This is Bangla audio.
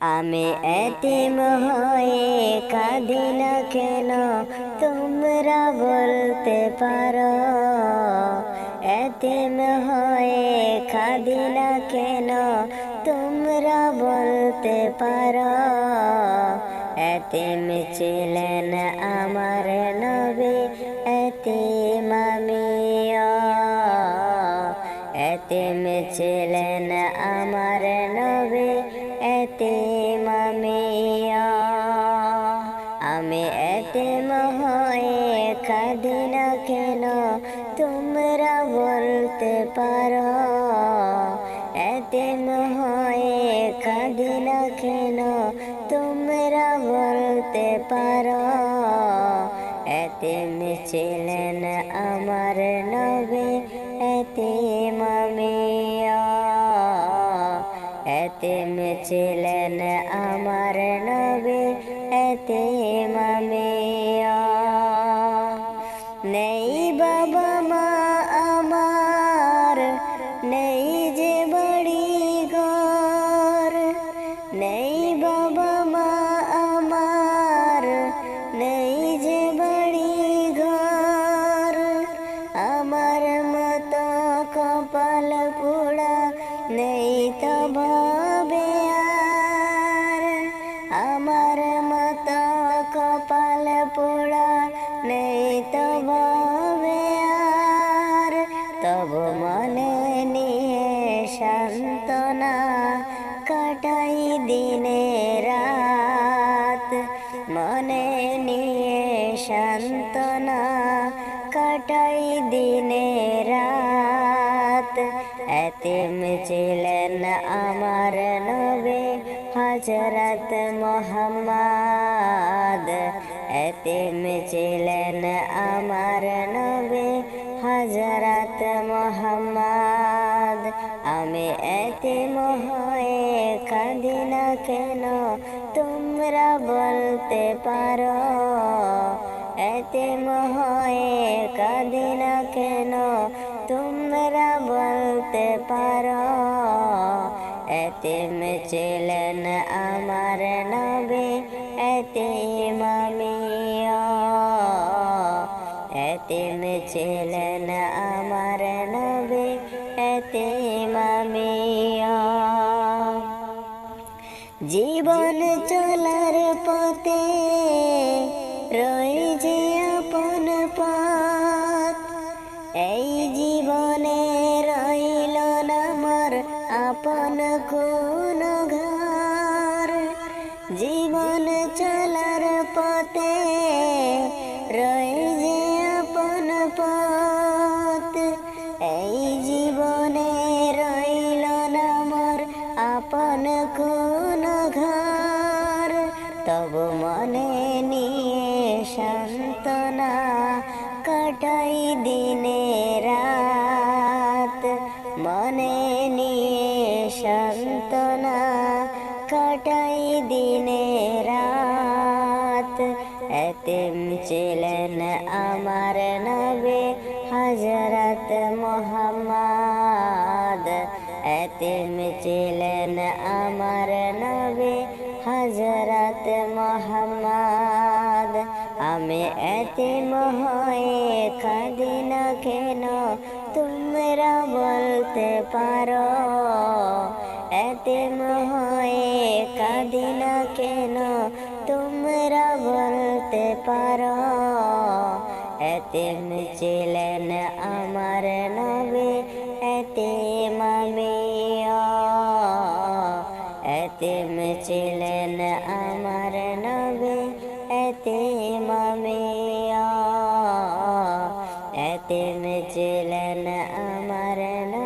আমি এতিম হয়ে কাঁদি না কেন? তোমরা বলতে পারো। এতিম হয়ে কাঁদি না কেন? তোমরা বলতে পারো। এতিম ছিলেন আমার নবী এতিম আমিও। এতিম ছিলেন আমার নবী। আমি এতিম হয়ে কাঁদি না কেন তোমরা বলতে পারো এতিম হয়ে কাঁদি না কেন তোমরা বলতে পারো এতিম ছিলেন আমার নবী এতিম ছিলেন আমার নবী এতিম আমিও নেই বাবা মা আমার, নেই যে বাড়ি ঘর। নেই বাবা মা আমার, নেই যে বাড়ি ঘর। আমার মতো কপাল পোড়া নেই সান্ত্বনা কাটাই দিনে রাত। মনে নিয়ে সান্ত্বনা কাটাই দিনে রাত। এতিম ছিলেন আমার নবে হজরত মোহাম্মদ। এতিম ছিলেন আমার নবে হজরত আমি এতিম হয়ে কাঁদি না কেন? তোমরা বলতে পারো। এতিম হয়ে কাঁদি না কেন? তোমরা বলতে পারো। এতিম ছিলেন আমার নবী এতিম আমিও এতিম ছিলেন আমার নবী। জীবন চলার পথে রয়ে যে আপন পথ। এই জীবনে রইল না মর আপন কোন ঘর ঘর, তব মনে নিয়ে সান্ত্বনা কাটাই দিনে রাত। মনে নিয়ে সান্ত্বনা কাটাই দিনে রাত। এতিম ছিলেন আমার এতিম ছিলেন আমার নবী, হজরত মোহাম্মদ। আমি এতিম হয়ে কাঁদি না কেন তোমরা বলতে পারো? এতিম হয়ে কাঁদি না কেন তোমরা বলতে পারো? এতিম ছিলেন আমার নবী, এতিম এতিম ছিলেন আমার নবী এতিম এতিম ছিলেন আমার নবী।